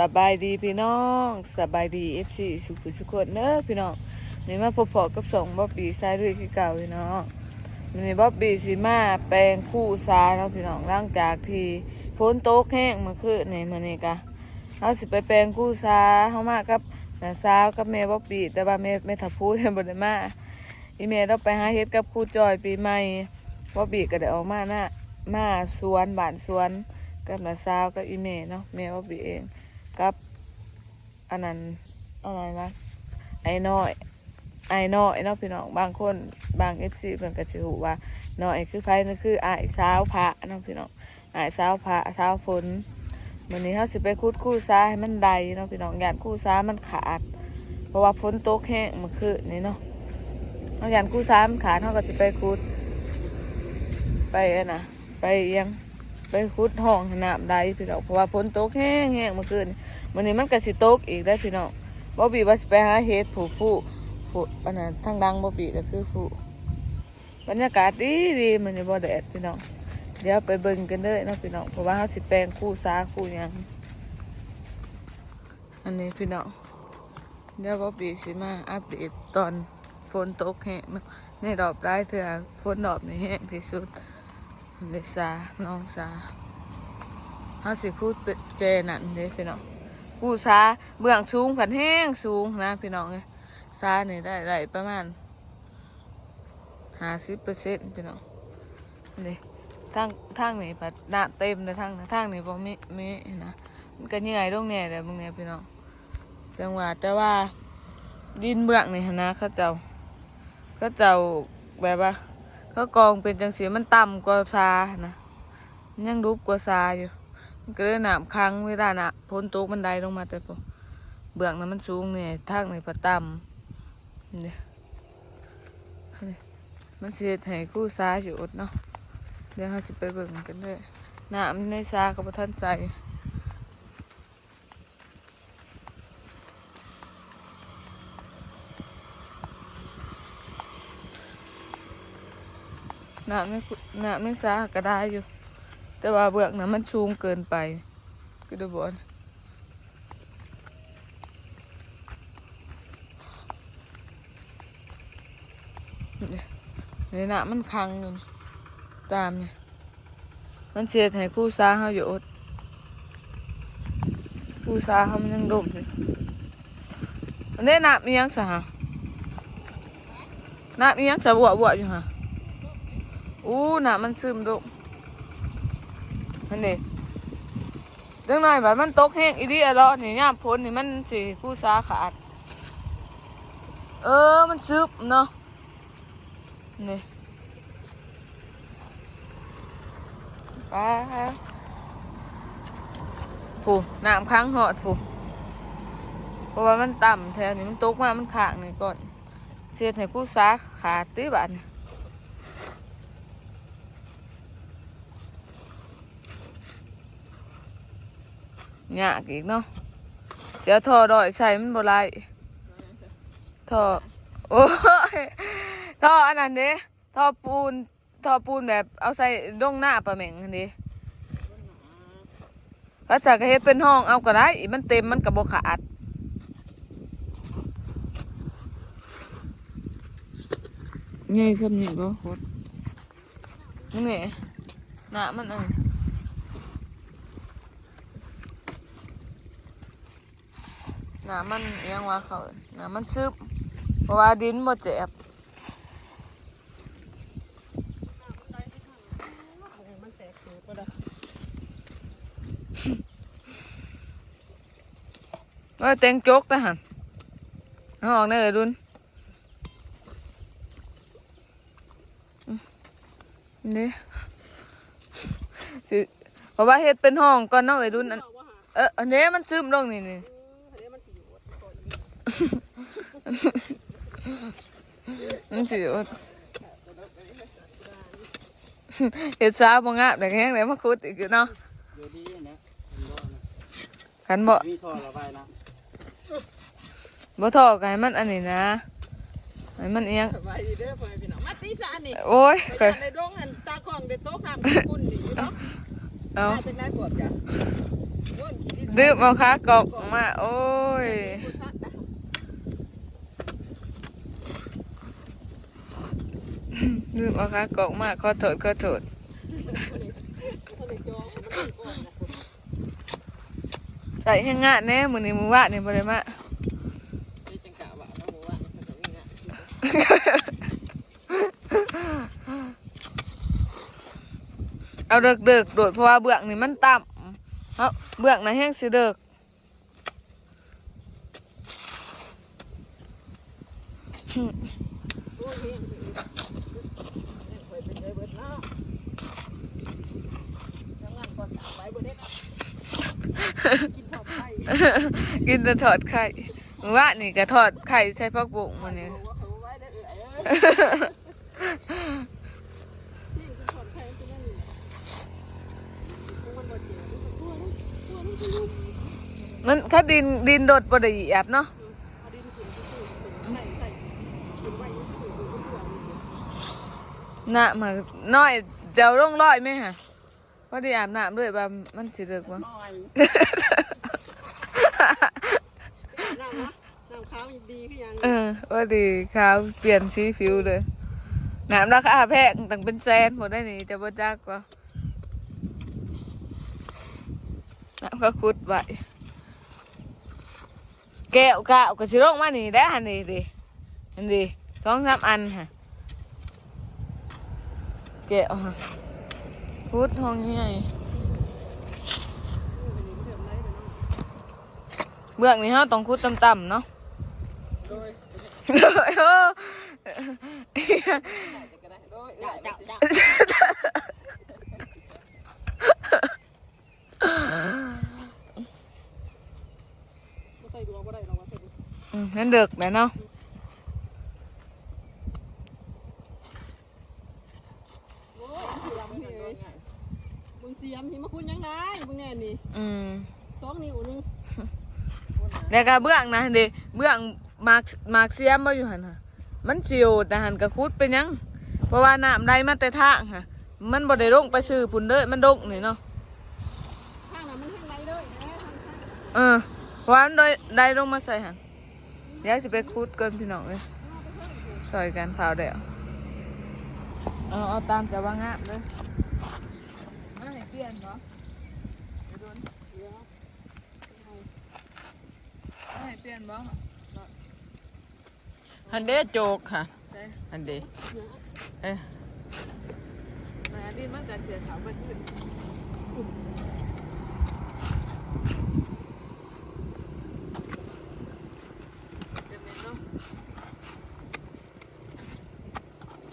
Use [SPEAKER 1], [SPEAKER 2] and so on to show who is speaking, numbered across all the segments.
[SPEAKER 1] สบายดีพี่น้องสบายดีเอฟซีสุขุสุขนเนอะพี่น้องนี่มาพบพอกับสองบ๊อบบี้ซายด้วยคือเก่าพี่น้องนนี้บ๊อบบี้สิมาแปลงคู่ซาเนาะพี่น้องหลังจากที่ฝนตกแห้งมื่อคืนนี่มื้อนี้กะเราสิไปแปลงคู่ซาเฮามากับน้าสาวกับแม่บ๊อบบี้แต่ว่าแม่แม่ทับพูดบ่ได้มาอีแม่เราไปหาเฮ็ดกับครูจอยปีใหม่บ๊อบบี้ก็ได้ออกมาหน้ามาสวนบ้านสวนกับน้าสาวกับอีเมเนาะแม่ว่าบีเอง กับอันนั้นอะไรนะไอ้น้อยไอ้น้อยเนาะพี่น้องบางคนบางเอฟซีเพิ่นก็สิรู้ว่าน้อยคือไผนั่นคืออ้ายสาวพระเนาะพี่น้องอ้ายสาวพระสาวฝนวันนี้เฮาสิไปคุดคู่ซ้าให้มันใดเนาะพี่น้องยานคู่ซ้ามันขาด เพราะว่าฝนตกแห้งเมื่อคืนนี้เนาะเฮายานคู่ซ้ามันขาดเฮาก็สิไปคุด ไปอันน่ะไปเอียง ไปคุดห้องน้ำได้พี่น้องเพราะว่าฝนตกแห้งแห้งเมื่อคืนวันนี้มันก็สิตกอีกได้พี่น้องบอบบี้ว่าสิไปหาเฮ็ดผู้ผู้ผู้อันนั้นทางดังบอบบี้ก็คือผู้บรรยากาศดีดีมันนี่บ่แดดพี่น้องเดี๋ยวไปเบิ่งกันเด้อเนะพี่น้องเพราะว่าเขาสิแปลงคู่สาคู่ยังอันนี้พี่น้องเดี๋ยวบอบบี้สิมาอัปเดตตอนฝนตกแห้งในรอบแรกเถื่อฝนรอบนี้แห้งที่สุด เลสาน้องสาเขาสิคูดเจนั่นเด้พี่น้องกูซาเบื้องสูงผันแห้งสูงนะพี่น้องเอ้ยซาเนี่ยได้ได้ประมาณห้าสิบเปอร์เซ็นต์พี่น้องนี่ทางทางนี่ผัดหน้าเต็มเลยทางทางนี่พอมีมีนะมันก็เหนื่อยลงเนี่ยเลยมึงเนี่ยพี่น้องจังหวะแต่ว่าดินเบื้องนี่นะเขาเจ้าเขาเจ้าแบบว่า ก็กองเป็นจังสีมันต่ำกว่าซานะยังรูปกว่าซาอยู่ก็เลยหนามค้างเวลาน่ะพ้นตกบันไดลงมาแต่พอเบื้องนั้นมันสูงเนี่ยทางในพระต่ำนี่นี่มันเสียให้คู่ซาอยู่อดเนาะเดี๋ยวเราสิไปเบิ่งกันเลยน้ำในซากับท่านใส่ น้ำในคุน้ำในซาก็ได้อยู่ แต่ว่าเบื้องนั้นมันสูงเกินไปก็ดูบอลนี่นะมันคังอยู่นี่ตามเนี่ยมันเสียให้คู่ซาเขาอยู่อดคู่ซาเขามันยังดมอยู่อันนี้น้ำมียังสะฮะน้ำมียังสะบวบวอยู่ฮะ อู้น้ำมันซึมดมอันนี้เรื่องหน่อยแบบมันตกแห้งอีดีอะเนาะนี่ย่ามพ้นนี่มันสิคู่ซาขาด เออมันซึบเนาะนี่ไปผู้น้ำค้างหอดผู้เพราะว่ามันต่ำแถวนี้มันตกมามันขางนี่ก่อนเสียให้คู่ซาขาดตีบัด นยากอีกเนาะเสียทอดอยใส่มันบ่ไรทอโอ้ยทออันนั้นเด้ทอปูนทอปูนแบบเอาใส่ดงหน้าปลาเหม่งอันนี้พระจากรเฮ็ดเป็นห้องเอาก็ได้ มันเต็มมันกับบขาดไงซ้ำนี่บ่โคตรนี่หน้ามันอัน น้ำมันเอียงว่าเขาน้ำมันซึบเพราะว่าดินบ่เจ็บ
[SPEAKER 2] เกิดก็ได้
[SPEAKER 1] ว่าเต็งจกนะฮะเอาออกได้เลยดุนนี่เพราะว่าเฮ็ดเป็นห้องก่อนน้องเอ้ยดุนอันเอออันนี้มันซึมลงนี่นี่
[SPEAKER 2] มันสิ
[SPEAKER 1] ว่าเฮ็ดซาบ่งามแต่แห้งเลยมาขุดอีกเนาะ
[SPEAKER 3] เดี๋ยวดีนะ
[SPEAKER 1] คันบ่
[SPEAKER 3] มีท่อระบายนะ
[SPEAKER 1] บ่ทอก็ให้มันอันนี้นะให้มันเอียง
[SPEAKER 2] สบายดีเด้อพ่อแม่พี่น้องมาตีสานนี่
[SPEAKER 1] โอ้ย
[SPEAKER 2] ไป
[SPEAKER 1] ก็
[SPEAKER 2] ในโรงอันตากล้องได้โต๊ะน้ำกุ่นนี่เนาะ
[SPEAKER 1] เอา
[SPEAKER 2] เป็นนายปวดจ้ะโน่นขี้ดิน
[SPEAKER 1] ดื้อมาค้ากอกมาโอ้ย ดื้อาค้ากอกมากขอโทษขอโทษใส่ให้งงะแน่มือนี้มือว่านี่ยบ่ได้มา
[SPEAKER 2] จังกะ
[SPEAKER 1] เอาเด็กเด็กโดดเพราะว่าเบื้องนี่มันต่ำเอาเบื้องนะแห้งสิเด็ก
[SPEAKER 2] อ้ยเฮ้ยเคยเป็นเลยเบิดเนาะทำงานก่อนสามใบเบิดเด็ด กินข้าวไข่
[SPEAKER 1] กินแต่ทอดไข่ว่านี่ก็ทอดไข่ใส่ผักบุ้งมันนี่
[SPEAKER 2] ว่าเนี่กินข้าวไข่กินนั่นนี่มันบ่เจ็บตัวมันตัวมันก็ลุ่ม
[SPEAKER 1] มันถ้าดินดินโดดบ่ได้เหยียบเนาะ
[SPEAKER 2] น่ะ
[SPEAKER 1] มาน้อยเดี๋ยวลงร้อยไหมฮะ พอดีอาบน้ำด้วยว่ามันสิเด็กบ่
[SPEAKER 2] น้อยน้ำนะน้ำขาวดีขึ้นยัง
[SPEAKER 1] เออว่าดีขาวเปลี่ยนสีผิวเลยน้ำราคาแพงตั้งเป็นแสนหมดได้นี่จะบ่จักว่าน้ำก็คุดไว้แก้วกะก็สิลงมานี่ได้หันนี่ดิอันดีสองสามอันฮะแก้วฮะ คุดห้องใหญ่เบื้องนี้ฮาต้องคุดต่ำๆเนาะ
[SPEAKER 2] โดย
[SPEAKER 1] โอ้
[SPEAKER 2] ก็ได้โดยจ้าจ้าจ้าใส่ดวงก็ได้เราใส่ดวง
[SPEAKER 1] อืมนั่นเด็กแม่เนาะ
[SPEAKER 2] โอ้ยเสียมนี่เลยมึงเสียม ที่มาคุณยังไงมึงแน่นี่
[SPEAKER 1] อืม
[SPEAKER 2] สองนิ้วนึง
[SPEAKER 1] แล้วก็เบื้องนะเดเบื้องมาร์คมาร์คเซียมบ่อยู่หันค่ะมันจิวแต่หันกับคุดเป็นหยัง เพราะว่าน้ำได้มาแต่ทางค่ะ มันบ่ได้ลงไปซื้อพุ่นเด้อมันดงนี่เนาะ
[SPEAKER 2] ข้างนั้นมันข้งในเลยนะ
[SPEAKER 1] เออเพราะว่ามันได้ได้ลงมาใส่หันเดี๋ยวสิไปคุดก่อนพี่น้องเอ้ยซอยกันเผาเดี๋ยวเอาเอาตามจะว่างามเลยมาให้เปลี่ยนเนาะเดี๋ยวโดนมา ให้เปลี่ยนบ่
[SPEAKER 3] ฮันเดโจกค่ะ
[SPEAKER 1] ใช่
[SPEAKER 3] ฮันเดเอ้ย
[SPEAKER 1] มาอันนี้มันจะเสียขาวไปขึ้นเต็มเลยเนาะ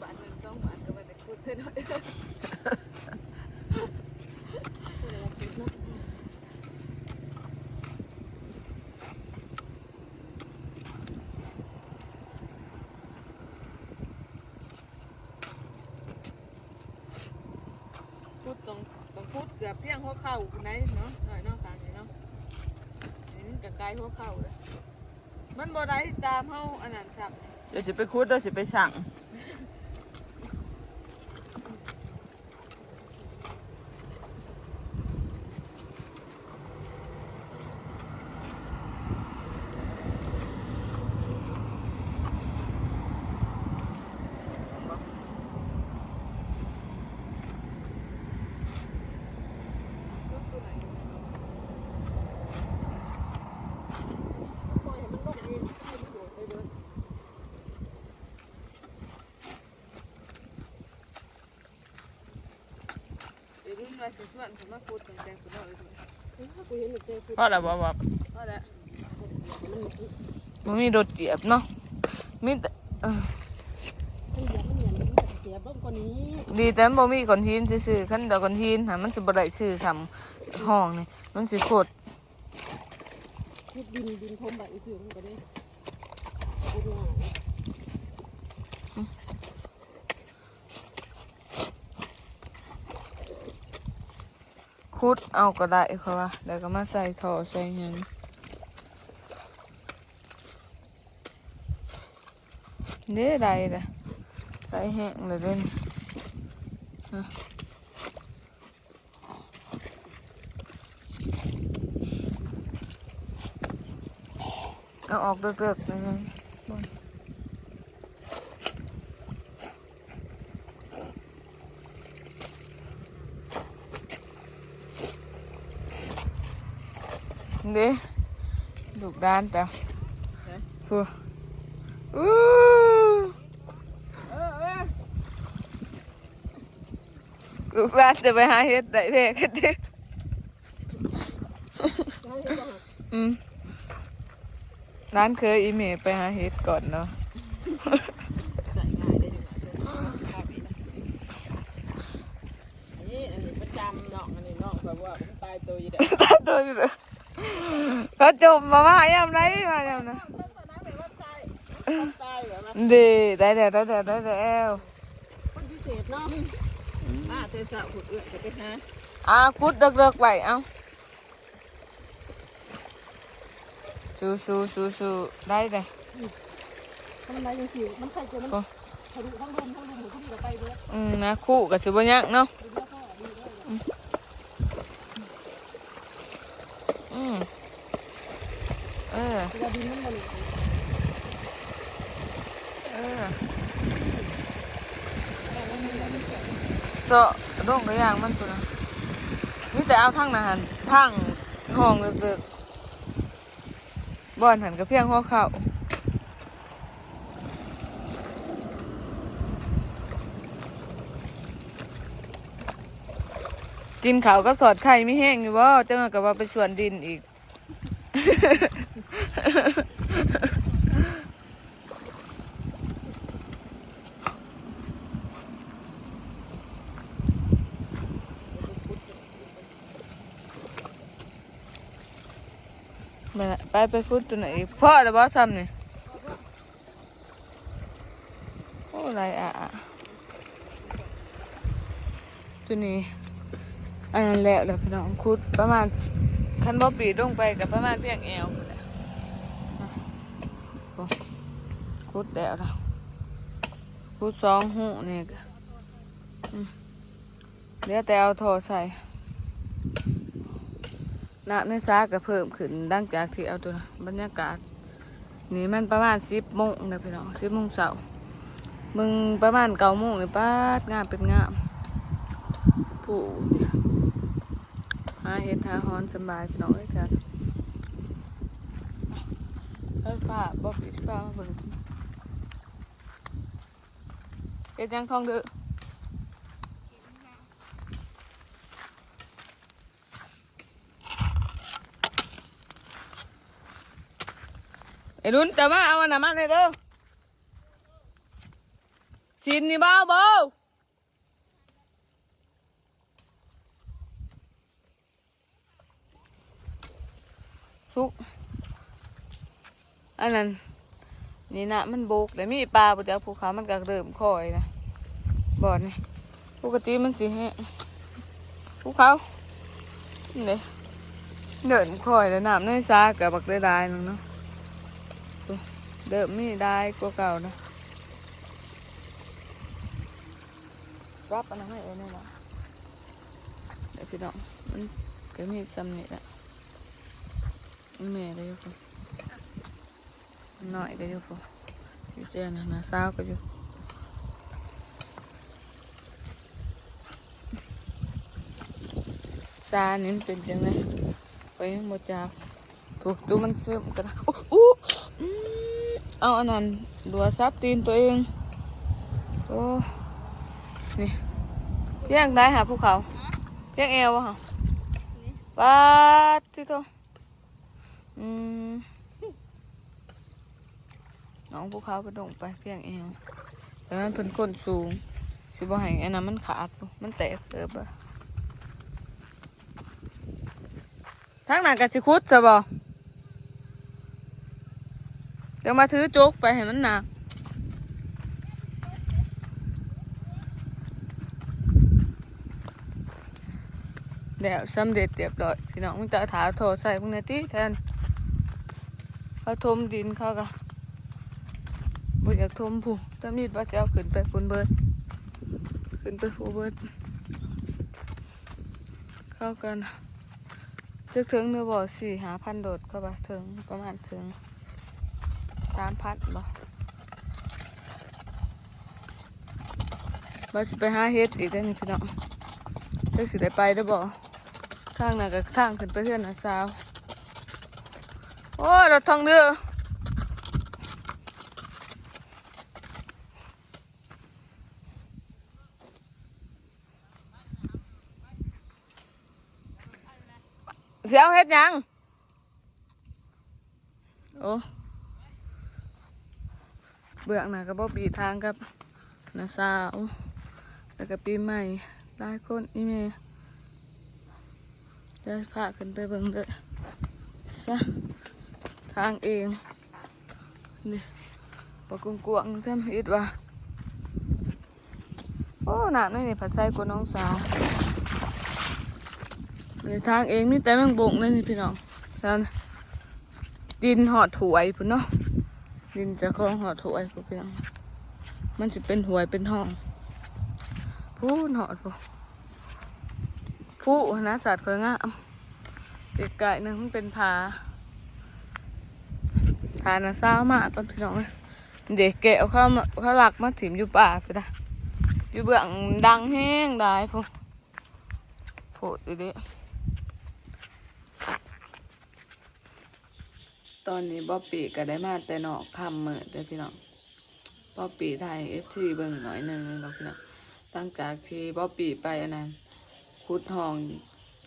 [SPEAKER 1] บาทหนึ่งสองบาทก็ไปแต่คุดเท่านั้น พูดตรงตรงพูดเกือบ เข่าไหนเนาะหน่อยนอกทางนี่เนาะนี่กับไกลหัวเข่าเลยมันบ่ได้ตามเฮาอันนั้นสับ
[SPEAKER 3] เดี๋ยวสิไปคุดเดี๋ยวสิไปสั่ง
[SPEAKER 2] ปล่อยให้มันลงเองให้มันโดดไปเลย
[SPEAKER 1] เดี๋ย ว่าสิส่วนผมมาพูดถึงแจงคุณเนาะเลย
[SPEAKER 2] กูเห็นหนึ่งเจอคือ
[SPEAKER 3] เพราะอะบ่บ่
[SPEAKER 1] ก็แล้ว
[SPEAKER 2] มัน
[SPEAKER 1] มันมีโดดเจียบเนาะมีแต่เออ
[SPEAKER 2] เสียเบิ่มกว่านี้
[SPEAKER 1] ดีแต่มันบ่มีก้อนหินซื่อๆคันดยวก้อนหินหามันสิบ่ได้ซื้อคำห้องนี่มันสิโคตร
[SPEAKER 2] ขุดดินดินทมแบบอีสื่นก็ได้ขุดง่าย
[SPEAKER 1] คุดเอาก็ได้เขาว่าเดี๋ยวก็มาใส่ท่อใส่เงินเด้ได้เลยใส่แห้งเลยเด้นเอาออกเลิกๆนะ เด้ลูกด้านแต่ฟูอู้
[SPEAKER 3] เออเออ
[SPEAKER 1] ลูกด้านจะไปหาเห็ดได้แท้กันเด้อืมร้านเคยอีเมลไปหาเห็ดก่อนเนาะ
[SPEAKER 3] ใส่ง่ายได้ดีกว่าครับอีกนะอันนี้อันนี้ประจำเนาะอันนี้เนาะแบบว่ามันตายตัวอยู่เด้อ
[SPEAKER 1] ตายตัวอยู่เลย เขาจมมาว่ายามไรมายามนะ
[SPEAKER 3] ตายแบบว่า
[SPEAKER 1] ดีได้แล้วได้แล้วได้แล้ว
[SPEAKER 3] คนพิเศษเนาะอ่าเทศะขุดเอื้อจะไปหา
[SPEAKER 1] อะคุดเลิกๆไว้เอาสู้สู้สู้สู้ได้เลย
[SPEAKER 2] ทำไมยังสิมันใส่ตัวมัน
[SPEAKER 1] ก็
[SPEAKER 2] ทะลุทั้งรุมทั้งรุมหัวทุ่มกับไปเลย
[SPEAKER 1] อืมนะคู่กับสิบยักเนาะอืม เออ
[SPEAKER 2] เวดินมันมัน
[SPEAKER 1] เออโซะดงกระยางมันตัวนะนี่แต่เอาทั้งนะหันทั้งห้องเลิกบ่อนหันกับเพียงหัวเข่ากินเขากับถอดไข่ไม่แห้งอยู่บ่จังหวะกับว่าไปสวนดินอีก ไปไปไปพูดตัวไหนอีกพ่อหรือบ่ซ้ำนี่โอ้ไรอะอะตัวนี้อันนั้นแหละเดี๋ยพี่น้องคุดประมาณคันบ่ปีดลงไปกับประมาณเพียงเอวพุ่นแหละอะโอ้ คุดแล้วนะคุดสองหูนี่ก็เดี๋ยวแต่เอาโทอใส่น้ำในซาก็เพิ่มขึ้นดังจากที่เอาตัวบรรยากาศ นี่มันประมาณสิบโมงนะพี่น้องสิบโมงเสาร์มึงประมาณเก้าโมงนี่ป้างามเป็นงามผู้หาเห็ดหาฮอนสบายพี่น้องเลยกันเอ้ยป้าบ่ปิดป้ามาเบิ่ง เฮ็ดหยังทองเด้อไอ้รุ่นแต่ว่าเอาอันนั้นมาเลยเด้อสินนี่บ้าบ่ทุกอันนั้นนี่นะมันโบกแต่มีปลาปจากภูเขามันก็เริ่มคอยนะ บ่อนี่ปกติมันสิแห้ภูเขาเนี่ยเดินคอยแล้วน้ำในซากับบักได้ได้นึงเนาะเดิมนี่ได้กว่าเก่านะรับอันนั้นให้เองนี่นะเดี๋ยวพี่น้องมันก็มีซ้ำนี่แหละมันแม่ก็อยู่คนน้อยก็อยู่คนอยู่เจนนะสาวก็อยู่ ซานี่มันเป็นจังไงไปงหมดจากถูกดูมันซึมกันนะโอ้อืเอาอันนั้นดัวซับตีนตัวเองโอ้นี่เพียงได้หาภูเขาเพียงเอวค่ะปาดที่ตัวอืมน้องภูเขาไปดงไปเพียงเอวแต่นั้นเป็นคนสูงสิบ่ให้อันนั้นมันขาดมันแตกเติบอะ ทางหน้ากะสิคุดจะบ่เดี๋ยวมาถือโจ๊กไปให้มันหนักเดี๋ยวสำเร็จเรียบร้อยพี่น้องมึงจะเอาถาโถใส่พวกนี้ติแทนเขาทมดินเขากะบ่อยากทมผู้ถ้ามีดว่าจะเอาขึ้นไปปุนเบิร์ดขึ้นไปผู้เบิร์ดเข้ากัน จึกถึงเนื้อบ่อสี่หาพันโดดเข้าไปถึงประมาณถึงสามพันบ่บ่สิไปหาเฮ็ดอีกได้นี่พี่น้องเด็กสิได้ไปได้อบ่ทางน่ะกับทางขึ้นไปเพื่อนนะสาวโอ้เรถทองเดือ สียวเฮ็ดยังโอ้เบื้องหน้าก็บ่ปีทางกับนาสาวแล้วก็ปีใหม่หลายคนอีเมจะพาขึ้นไปเบิ่งเด้อซะทางเองนี่ปะกงกวางๆจำอิดว่าโอ้หนานี่นี่ผัดไส้กว่าน้องสาว นทางเองมีแต่แมงบงเลยนี่พี่น้องแล้วนะดินหอดถวยพุ่นเนาะดินจะคลองหอดถวยพุ่นพี่น้องมันจะเป็นถวยเป็นห้องพูนหอดพูผู้นะสัตว์เคยงามเด็กไก่หนึงมันเป็นผาทานะเศร้ามากก่อนพี่น้องเอ้ยเด็กแกะเข้ามาเขาหลักมาถิ่มอยู่ป่าไปได้อยู่เบื้องดังแห้งได้พูโผดอยู่ดิ ตอนนี้บ๊อบปีก็ได้มาแต่นอกคำเมิดเลยพี่น้องบ๊อบปีไทยเอฟทีเบิ่งหน่อยหนึ่งเลยเนาะพี่น้องตั้งจากที่บ๊อบบี้ไปอันนั้นคุดห้อง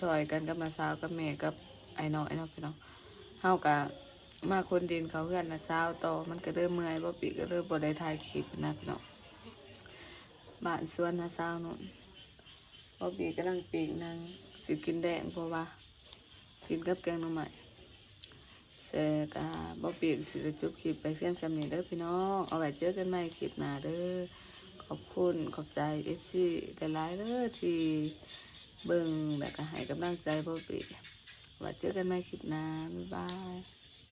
[SPEAKER 1] ซอยกันกับนาสาวกับแม่กับไอ้น้องไอ้น้อพี่น้องเฮากะมาคนดินเขาเพื่อนนาสาวต่อมันก็เริ่มเมื่อยบ๊อบบี้ก็เริ่มบ่ได้ถ่ายคลิปนะพี่น้องบ้านสวนนาสาวนู่นบ๊อบบี้กำลังปีกนางสิกินแดงเพราะว่ากินกับแกงหน่อไม้ เสกาบ๊อบบี้ก็สิได้จบคลิปไปเพียงจำนี้เด้อพี่น้อง เอาไว้เจอกันใหม่คลิปหน้าเด้อ ขอบคุณขอบใจเอฟซีแต่หลายๆเด้อที่เบิ่งแล้วก็ให้กำลังใจบ๊อปีไว่าเจอกันใหม่คลิปหน้าบ๊ายบาย